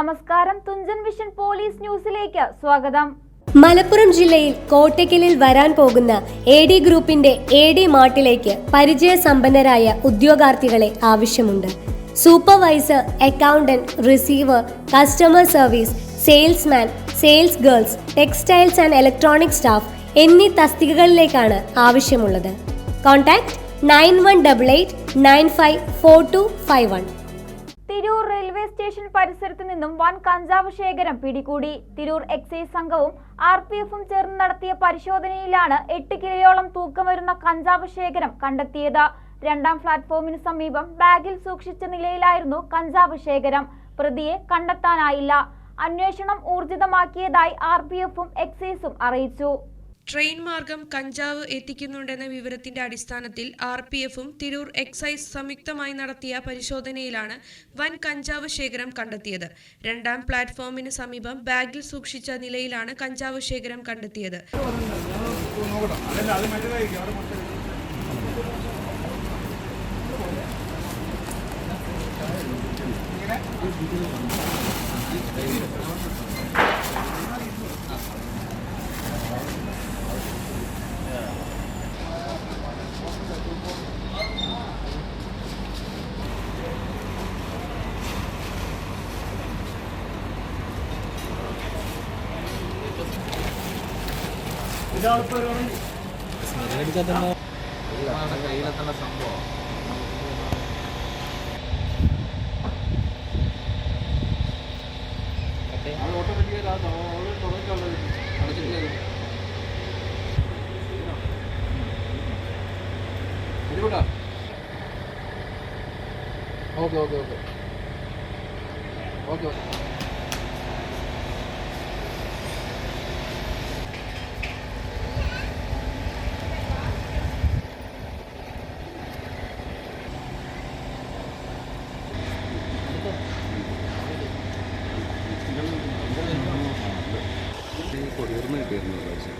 നമസ്കാരം Thunchan vision police ന്യൂസിലേക്ക് സ്വാഗതം. മലപ്പുറം ജില്ലയിൽ കോട്ടയ്ക്കലിൽ വരാൻ പോകുന്ന എ ഡി ഗ്രൂപ്പിന്റെ എ ഡി മാർട്ടിലേക്ക് പരിചയസമ്പന്നരായ ഉദ്യോഗാർത്ഥികളെ ആവശ്യമുണ്ട്. Supervisor accountant receiver customer service salesman sales girls textiles and electronic staff എന്നീ തസ്തികകളിലേക്കാണ് ആവശ്യമുള്ളത്. Contact nine one double eight nine five four two five one. Tirur station പരിസരത്തു നിന്നും വൻ കഞ്ചാവ് ശേഖരം പിടികൂടി. തിരൂർ എക്സൈസ് സംഘവും ആർ പി എഫും ചേർന്ന് നടത്തിയ പരിശോധനയിലാണ് എട്ട് കിലോയോളം തൂക്കം വരുന്ന കഞ്ചാവ് ശേഖരം കണ്ടെത്തിയത്. രണ്ടാം പ്ലാറ്റ്ഫോമിന് സമീപം ബാഗിൽ സൂക്ഷിച്ച നിലയിലായിരുന്നു കഞ്ചാവ് ശേഖരം. പ്രതിയെ കണ്ടെത്താനായില്ല. അന്വേഷണം ഊർജിതമാക്കിയതായി ആർ പി എഫും എക്സൈസും അറിയിച്ചു. ട്രെയിൻ മാർഗം കഞ്ചാവ് എത്തിക്കുന്നുണ്ടെന്ന വിവരത്തിന്റെ അടിസ്ഥാനത്തിൽ ആർ പി എഫും തിരൂർ എക്സൈസ് സംയുക്തമായി നടത്തിയ പരിശോധനയിലാണ് വൻ കഞ്ചാവ് ശേഖരം കണ്ടെത്തിയത്. രണ്ടാം പ്ലാറ്റ്ഫോമിന് സമീപം ബാഗിൽ സൂക്ഷിച്ച നിലയിലാണ് കഞ്ചാവ് ശേഖരം കണ്ടെത്തിയത്. Okay okay okay. Okay okay.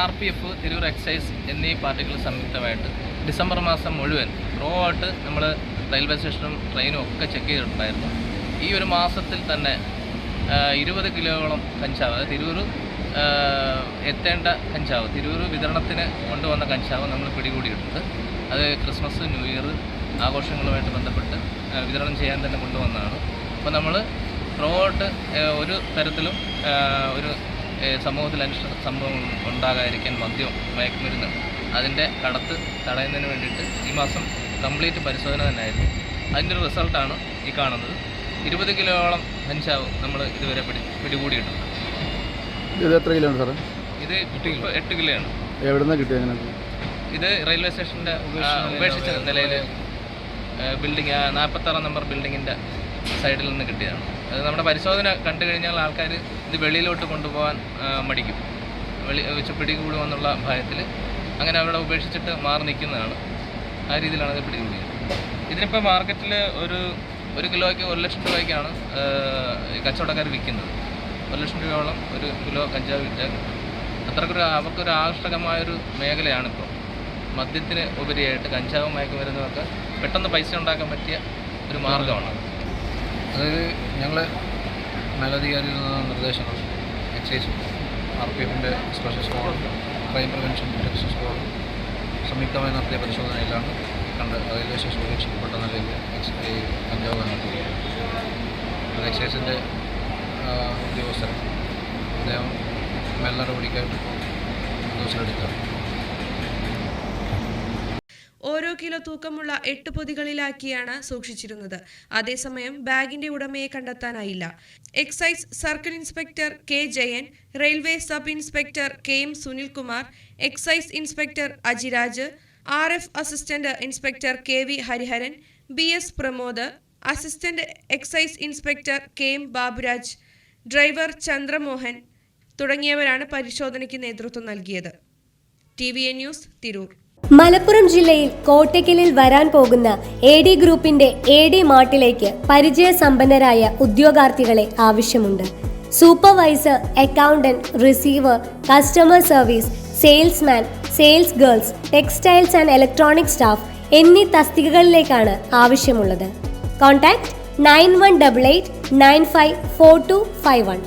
R P F Tirur excise എന്നീ പാർട്ടികൾ സംയുക്തമായിട്ട് ഡിസംബർ മാസം മുഴുവൻ റോ ആയിട്ട് നമ്മൾ റെയിൽവേ സ്റ്റേഷനും ട്രെയിനും ഒക്കെ ചെക്ക് ചെയ്തിട്ടുണ്ടായിരുന്നു. ഈ ഒരു മാസത്തിൽ തന്നെ ഇരുപത് കിലോയോളം കഞ്ചാവ് അതായത് തിരൂർ എത്തേണ്ട കഞ്ചാവ് തിരൂർ വിതരണത്തിന് കൊണ്ടുവന്ന കഞ്ചാവ് നമ്മൾ പിടികൂടിയിട്ടുണ്ട്. അത് ക്രിസ്മസ് ന്യൂ ഇയർ ആഘോഷങ്ങളുമായിട്ട് ബന്ധപ്പെട്ട് വിതരണം ചെയ്യാൻ തന്നെ കൊണ്ടുവന്നതാണ്. അപ്പോൾ നമ്മൾ ആയിട്ട് ഒരു തരത്തിലും ഒരു സമൂഹത്തിൽ അനിഷ്ട സംഭവം ഉണ്ടാകാതിരിക്കാൻ മദ്യം മയക്കുമരുന്ന് അതിന്റെ കടത്ത് തടയുന്നതിന് വേണ്ടിയിട്ട് ഈ മാസം കംപ്ലീറ്റ് പരിശോധന തന്നെയായിരുന്നു. അതിന്റെ ഒരു റിസൾട്ടാണ് ഈ കാണുന്നത്. ഇരുപത് കിലോയോളം കഞ്ചാവ് നമ്മൾ ഇതുവരെ പിടി പിടികൂടിയിട്ടുണ്ട്. ഇത് എത്ര കിലോ ആണ് സാറേ? ഇത് ഇപ്പോൾ എട്ട് കിലോയാണ് എവിടെ നിന്നാണ് കിട്ടിയത് അങ്ങനെ? ഇത് റെയിൽവേ സ്റ്റേഷന്റെ ഉപേക്ഷിച്ച നിലയിൽ ബിൽഡിംഗ് നാൽപ്പത്താറാം നമ്പർ ബിൽഡിങ്ങിന്റെ സൈഡിൽ നിന്ന് കിട്ടിയതാണ്. നമ്മുടെ പരിശോധന കണ്ടു കഴിഞ്ഞാൽ ആൾക്കാർ ഇത് വെളിയിലോട്ട് കൊണ്ടുപോകാൻ മടിക്കും. വെളി വെച്ച് പിടികൂടുമെന്നുള്ള ഭയത്തിൽ അങ്ങനെ അവിടെ ഉപേക്ഷിച്ചിട്ട് മാറി നിൽക്കുന്നതാണ്. ആ രീതിയിലാണ് ഇത് പിടികൂടിയത് ഇതിനിപ്പോൾ മാർക്കറ്റിൽ ഒരു ഒരു കിലോയ്ക്ക് ഒരു ലക്ഷം രൂപയ്ക്കാണ് കച്ചവടക്കാർ വിൽക്കുന്നത്. ഒരു ലക്ഷം രൂപയോളം ഒരു കിലോ കഞ്ചാവ് വിറ്റാൽ അത്രക്കൊരു അവർക്കൊരു ആകർഷകമായൊരു മേഖലയാണിപ്പോൾ മദ്യത്തിന് ഉപരിയായിട്ട് കഞ്ചാവും മയക്കുമരുന്നുമൊക്കെ പെട്ടെന്ന് പൈസ ഉണ്ടാക്കാൻ പറ്റിയ ഒരു മാർഗമാണ് അതായത് ഞങ്ങൾ മേലധികാരിയിൽ നിന്നുള്ള നിർദ്ദേശങ്ങൾ എക്സൈസും ആർ പി എഫിന്റെ സ്പെഷ്യൽ സ്ക്വാഡും ക്രൈം പ്രിവെൻഷൻ ഡിറ്റക്ഷൻ സ്ക്വാഡും സംയുക്തമായി നടത്തിയ പരിശോധനയിലാണ് കണ്ട് റെയിൽവേ സ്റ്റേഷൻ ഉപേക്ഷിക്കപ്പെട്ട നിലയിൽ ഈ കഞ്ചാവ് കണ്ടെത്തിയത്. അത് എക്സൈസിന്റെ ഉദ്യോഗസ്ഥർ അദ്ദേഹം മേൽ നടപടിക്കായിട്ട് ഉദ്യോഗസ്ഥരെടുത്താണ് ഓരോ കിലോ തൂക്കമുള്ള എട്ട് പൊതികളിലാക്കിയാണ് സൂക്ഷിച്ചിരുന്നത്. അതേസമയം ബാഗിന്റെ ഉടമയെ കണ്ടെത്താനായില്ല. Excise circle inspector K Jayan railway sub inspector K M Sunilkumar excise inspector Ajiraj R F assistant inspector K V Hariharan B S Pramod assistant excise inspector K M Baburaj driver Chandramohan തുടങ്ങിയവരാണ് പരിശോധനയ്ക്ക് നേതൃത്വം നൽകിയത്. T V A news Tirur. Malappuram ജില്ലയിൽ കോട്ടയ്ക്കലിൽ വരാൻ പോകുന്ന A D ഗ്രൂപ്പിന്റെ A D മാർട്ടിലേക്ക് പരിചയസമ്പന്നരായ ഉദ്യോഗാർത്ഥികളെ ആവശ്യമുണ്ട്. Supervisor accountant receiver customer service salesman sales girls textiles and electronic staff എന്നീ തസ്തികകളിലേക്കാണ് ആവശ്യമുള്ളത്. Contact nine one double eight nine five four two five one.